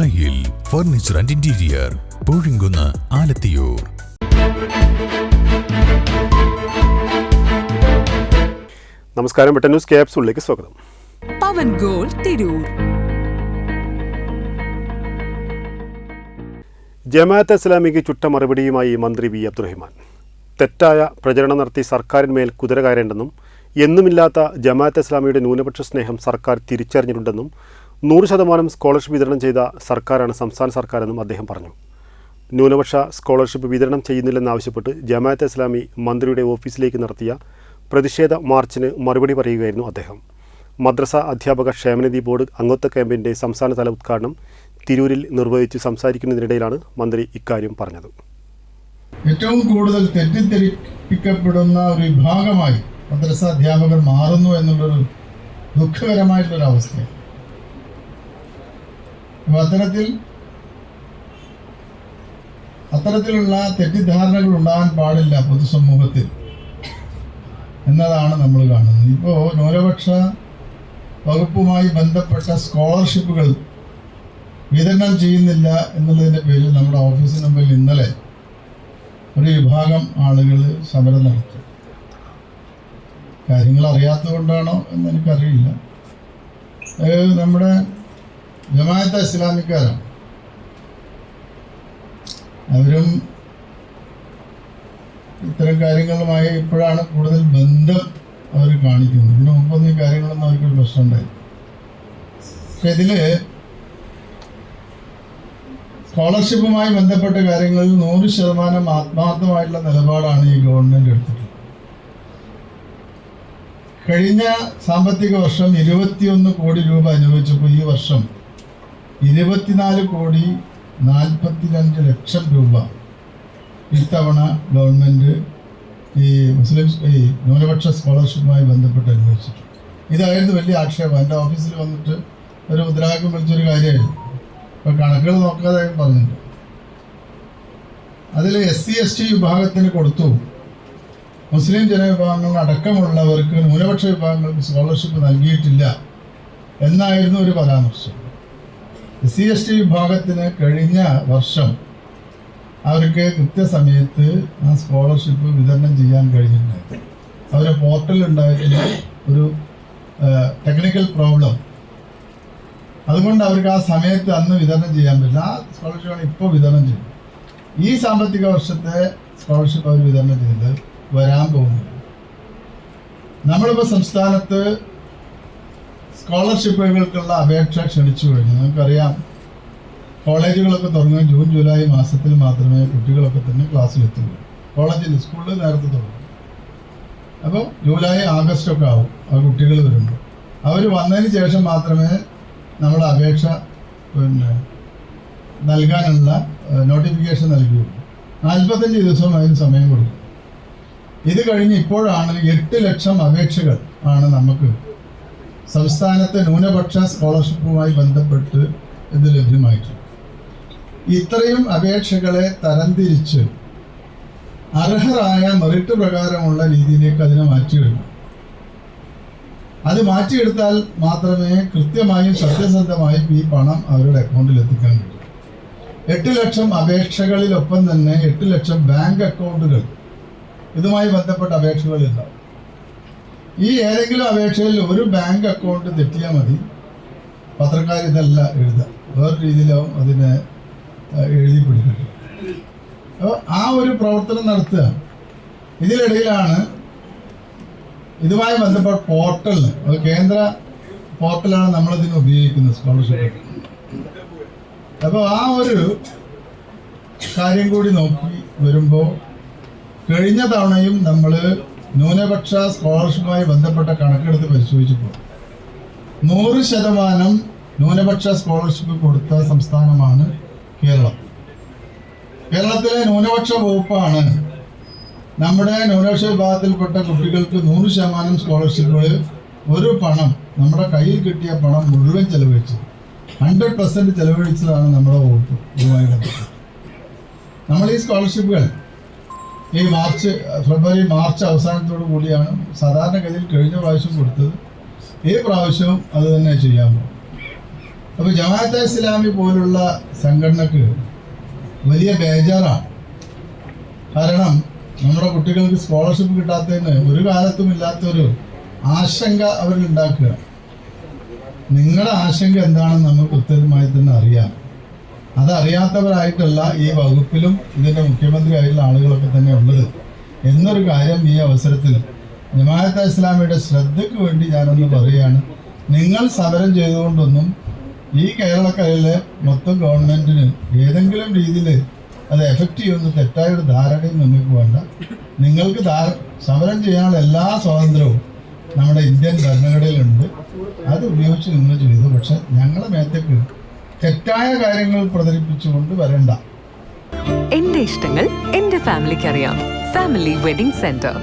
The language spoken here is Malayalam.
ദായിൽ furniture and interior Puzhinkunnu Alathiyur. നമസ്കാരം വെട്ട ന്യൂസ് ക്യാപ്സൂളിലേക്ക് സ്വാഗതം. പവൻ ഗോൾ തിരൂർ. ജമാഅത്ത് ഇസ്ലാമിക്ക് ചുട്ട മറുപടിയുമായി മന്ത്രി വി. അബ്ദുറഹിമാൻ. തെറ്റായ പ്രചരണം നടത്തി സർക്കാരിന്മേൽ കുതിര കയറേണ്ടെന്നും എന്നുമില്ലാത്ത ജമാഅത്ത് ഇസ്ലാമിയുടെ ന്യൂനപക്ഷ സ്നേഹം സർക്കാർ തിരിച്ചറിഞ്ഞിട്ടുണ്ടെന്നും നൂറ് ശതമാനം സ്കോളർഷിപ്പ് വിതരണം ചെയ്ത സർക്കാരാണ് സംസ്ഥാന സർക്കാർ എന്നും അദ്ദേഹം പറഞ്ഞു. ന്യൂനപക്ഷ സ്കോളർഷിപ്പ് വിതരണം ചെയ്യുന്നില്ലെന്നാവശ്യപ്പെട്ട് ജമാഅത്തെ ഇസ്ലാമി മന്ത്രിയുടെ ഓഫീസിലേക്ക് നടത്തിയ പ്രതിഷേധ മാർച്ചിന് മറുപടി പറയുകയായിരുന്നു അദ്ദേഹം. മദ്രസ അധ്യാപക ക്ഷേമനിധി ബോർഡ് അംഗത്വ ക്യാമ്പിന്റെ സംസ്ഥാനതല ഉദ്ഘാടനം തിരൂരിൽ നിർവഹിച്ച് സംസാരിക്കുന്നതിനിടയിലാണ് മന്ത്രി ഇക്കാര്യം പറഞ്ഞത്. ഏറ്റവും കൂടുതൽ തെറ്റിദ്ധരിപ്പിക്കപ്പെടുന്ന ഒരു വിഭാഗമായി മദ്രസ അധ്യാപകർ മാറുന്നു എന്നുള്ളൊരു ദുഃഖകരമായിട്ടുള്ളൊരു അവസ്ഥയാണ് അപ്പോൾ അത്തരത്തിൽ അത്തരത്തിലുള്ള തെറ്റിദ്ധാരണകൾ ഉണ്ടാകാൻ പാടില്ല പൊതുസമൂഹത്തിൽ. എന്നതാണ് നമ്മൾ കാണുന്നത്. ഇപ്പോൾ ന്യൂനപക്ഷ വകുപ്പുമായി ബന്ധപ്പെട്ട സ്കോളർഷിപ്പുകൾ വിതരണം ചെയ്യുന്നില്ല എന്നുള്ളതിന്റെ പേരിൽ നമ്മുടെ ഓഫീസിന് മുമ്പിൽ ഇന്നലെ ഒരു വിഭാഗം ആളുകൾ സമരം നടത്തി. കാര്യങ്ങൾ അറിയാത്തത് കൊണ്ടാണോ എന്ന് എനിക്കറിയില്ല. നമ്മുടെ ജമാഅത്ത് ഇസ്ലാമിക്കാരാണ്. അവരും ഇത്തരം കാര്യങ്ങളുമായി ഇപ്പോഴാണ് കൂടുതൽ ബന്ധം അവർ കാണിക്കുന്നത്. ഇതിനു മുമ്പൊന്നും ഈ കാര്യങ്ങളൊന്നും അവർക്കൊരു പ്രശ്നമുണ്ടായി പക്ഷെ ഇതിൽ സ്കോളർഷിപ്പുമായി ബന്ധപ്പെട്ട കാര്യങ്ങളിൽ നൂറ് ശതമാനം ആത്മാർത്ഥമായിട്ടുള്ള നിലപാടാണ് ഈ ഗവൺമെന്റ് എടുത്തിട്ടുള്ളത്. കഴിഞ്ഞ സാമ്പത്തിക വർഷം ഇരുപത്തിയൊന്ന് കോടി രൂപ അനുവദിച്ചപ്പോൾ ഈ വർഷം ഇരുപത്തിനാല് കോടി നാൽപ്പത്തിരണ്ട് ലക്ഷം രൂപ. ഇത്തവണ ഗവൺമെന്റ് ഈ മുസ്ലിം ഈ ന്യൂനപക്ഷ സ്കോളർഷിപ്പുമായി ബന്ധപ്പെട്ട് അനുവദിച്ചിട്ടുണ്ട്. ഇതായിരുന്നു വലിയ ആക്ഷേപം. എന്റെ ഓഫീസിൽ വന്നിട്ട് ഒരു മുദ്രാവാക്യം വിളിച്ചൊരു കാര്യമായിരുന്നു. അപ്പോൾ കണക്കുകൾ നോക്കാതെ പറഞ്ഞിട്ടുണ്ട്. അതിൽ എസ് സി എസ് ടി വിഭാഗത്തിന് കൊടുത്തു. മുസ്ലിം ജനവിഭാഗങ്ങൾ അടക്കമുള്ളവർക്ക് ന്യൂനപക്ഷ വിഭാഗങ്ങൾക്ക് സ്കോളർഷിപ്പ് നൽകിയിട്ടില്ല എന്നായിരുന്നു ഒരു പരാമർശം. എസ് സി എസ് ടി വിഭാഗത്തിന് കഴിഞ്ഞ വർഷം അവർക്ക് കൃത്യസമയത്ത് ആ സ്കോളർഷിപ്പ് വിതരണം ചെയ്യാൻ കഴിഞ്ഞിട്ടുണ്ടായിരുന്നു. അവരുടെ പോർട്ടലിൽ ഉണ്ടായിരുന്ന ഒരു ടെക്നിക്കൽ പ്രോബ്ലം അതുകൊണ്ട് അവർക്ക് ആ സമയത്ത് അന്ന് വിതരണം ചെയ്യാൻ പറ്റില്ല. ആ സ്കോളർഷിപ്പാണ് ഇപ്പോൾ വിതരണം ചെയ്യുന്നത് ഈ സാമ്പത്തിക വർഷത്തെ സ്കോളർഷിപ്പ് അവർ വിതരണം ചെയ്ത് വരാൻ പോകുന്നില്ല. നമ്മളിപ്പോൾ സംസ്ഥാനത്ത് സ്കോളർഷിപ്പുകൾക്കുള്ള അപേക്ഷ ക്ഷണിച്ചു കഴിഞ്ഞു. നിങ്ങൾക്കറിയാം കോളേജുകളൊക്കെ തുടങ്ങും ജൂൺ ജൂലൈ മാസത്തിൽ മാത്രമേ കുട്ടികളൊക്കെ തന്നെ ക്ലാസ്സിലെത്തുള്ളൂ. കോളേജിൽ സ്കൂളിൽ നേരത്തെ തുടങ്ങും. അപ്പോൾ ജൂലൈ ആഗസ്റ്റ് ഒക്കെ ആവും ആ കുട്ടികൾ വരുമ്പോൾ. അവർ വന്നതിന് ശേഷം മാത്രമേ നമ്മൾ അപേക്ഷ പിന്നെ നൽകാനുള്ള നോട്ടിഫിക്കേഷൻ നൽകുകയുള്ളൂ. നാൽപ്പത്തഞ്ച് ദിവസം അതിന് സമയം കൊടുക്കും. ഇത് കഴിഞ്ഞ് ഇപ്പോഴാണ് എട്ട് ലക്ഷം അപേക്ഷകൾ ആണ് നമുക്ക് സംസ്ഥാനത്തെ ന്യൂനപക്ഷ സ്കോളർഷിപ്പുമായി ബന്ധപ്പെട്ട് ഇത് ലഭ്യമായിട്ടുണ്ട്. ഇത്രയും അപേക്ഷകളെ തരംതിരിച്ച് അർഹരായ മെറിറ്റ് പ്രകാരമുള്ള രീതിയിലേക്ക് അതിനെ മാറ്റിയെടുക്കണം. അത് മാറ്റിയെടുത്താൽ മാത്രമേ കൃത്യമായും സത്യസന്ധമായും ഈ പണം അവരുടെ അക്കൗണ്ടിൽ എത്തിക്കാൻ കഴിയൂ എട്ട് ലക്ഷം അപേക്ഷകളിലൊപ്പം തന്നെ എട്ട് ലക്ഷം ബാങ്ക് അക്കൗണ്ടുകൾ ഇതുമായി ബന്ധപ്പെട്ട അപേക്ഷകൾ ഈ ഏതെങ്കിലും അപേക്ഷയിൽ ഒരു ബാങ്ക് അക്കൗണ്ട് തെറ്റിയാൽ മതി. പത്രക്കാർ ഇതല്ല എഴുതുക. വേറെ രീതിയിലാവും അതിനെ എഴുതി പിടിക്കുന്നത് അപ്പോൾ ആ ഒരു പ്രവർത്തനം നടത്തുക. ഇതിനിടയിലാണ് ഇതുമായി ബന്ധപ്പെട്ട പോർട്ടലിന് അത് കേന്ദ്ര പോർട്ടലാണ് നമ്മളിതിന് ഉപയോഗിക്കുന്നത് സ്കോളർഷിപ്പ് അപ്പോൾ ആ ഒരു കാര്യം കൂടി നോക്കി വരുമ്പോൾ കഴിഞ്ഞ തവണയും നമ്മൾ ന്യൂനപക്ഷ സ്കോളർഷിപ്പുമായി ബന്ധപ്പെട്ട കണക്കെടുത്ത് പരിശോധിച്ചപ്പോൾ നൂറ് ശതമാനം ന്യൂനപക്ഷ സ്കോളർഷിപ്പ് കൊടുത്ത സംസ്ഥാനമാണ് കേരളം. കേരളത്തിലെ ന്യൂനപക്ഷ വകുപ്പാണ് നമ്മുടെ ന്യൂനപക്ഷ വിഭാഗത്തിൽപ്പെട്ട കുട്ടികൾക്ക് നൂറ് ശതമാനം സ്കോളർഷിപ്പുകൾ ഒരു പണം നമ്മുടെ കയ്യിൽ കിട്ടിയ പണം മുഴുവൻ ചെലവഴിച്ചത്. ഹൺഡ്രഡ് പെർസെന്റ് ചെലവഴിച്ചതാണ് നമ്മുടെ വകുപ്പ് നമ്മൾ ഈ സ്കോളർഷിപ്പുകൾ ഈ മാർച്ച് ഫെബ്രുവരി മാർച്ച് അവസാനത്തോടു കൂടിയാണ് സാധാരണഗതിയിൽ കഴിഞ്ഞ പ്രാവശ്യം കൊടുത്തത്. ഈ പ്രാവശ്യവും അത് തന്നെ ചെയ്യാൻ പോകും. അപ്പോൾ ജമാഅത്തെ ഇസ്ലാമി പോലുള്ള സംഘടനക്ക് വലിയ ബേജാറാണ്. കാരണം നമ്മുടെ കുട്ടികൾക്ക് സ്കോളർഷിപ്പ് കിട്ടാത്തതിന് ഒരു കാലത്തും ഇല്ലാത്തൊരു ആശങ്ക അവരുണ്ടാക്കുക നിങ്ങളുടെ ആശങ്ക എന്താണെന്ന് നമുക്ക് കൃത്യമായി തന്നെ അറിയാം. അതറിയാത്തവരായിട്ടല്ല ഈ വകുപ്പിലും ഇതിന്റെ മുഖ്യമന്ത്രിയായിട്ടുള്ള ആളുകളൊക്കെ തന്നെ ഉള്ളത്. എന്നൊരു കാര്യം ഈ അവസരത്തിൽ ജമാഅത്ത് ഇസ്ലാമിയുടെ ശ്രദ്ധയ്ക്ക് വേണ്ടി ഞാനൊന്ന് പറയുകയാണ്. നിങ്ങൾ സമരം ചെയ്തുകൊണ്ടൊന്നും ഈ കേരളക്കരയിലെ മൊത്തം ഗവൺമെന്റിന് ഏതെങ്കിലും രീതിയിൽ അത് എഫക്റ്റ് ചെയ്യുന്ന തെറ്റായ ഒരു ധാരണയും നിങ്ങൾക്ക് വേണ്ട. നിങ്ങൾക്ക് സമരം ചെയ്യാനുള്ള എല്ലാ സ്വാതന്ത്ര്യവും നമ്മുടെ ഇന്ത്യൻ ഭരണഘടനയിലുണ്ട്. അത് ഉപയോഗിച്ച് നിങ്ങൾ ചെയ്തു. പക്ഷെ ഞങ്ങളെ മേത്തേക്ക് തെറ്റായ കാര്യങ്ങൾ പ്രചരിപ്പിച്ചുകൊണ്ട് വരണ്ട. എന്റെ ഇഷ്ടങ്ങൾ എന്റെ ഫാമിലിക്ക് അറിയാം ഫാമിലി വെഡിംഗ് സെന്റർ.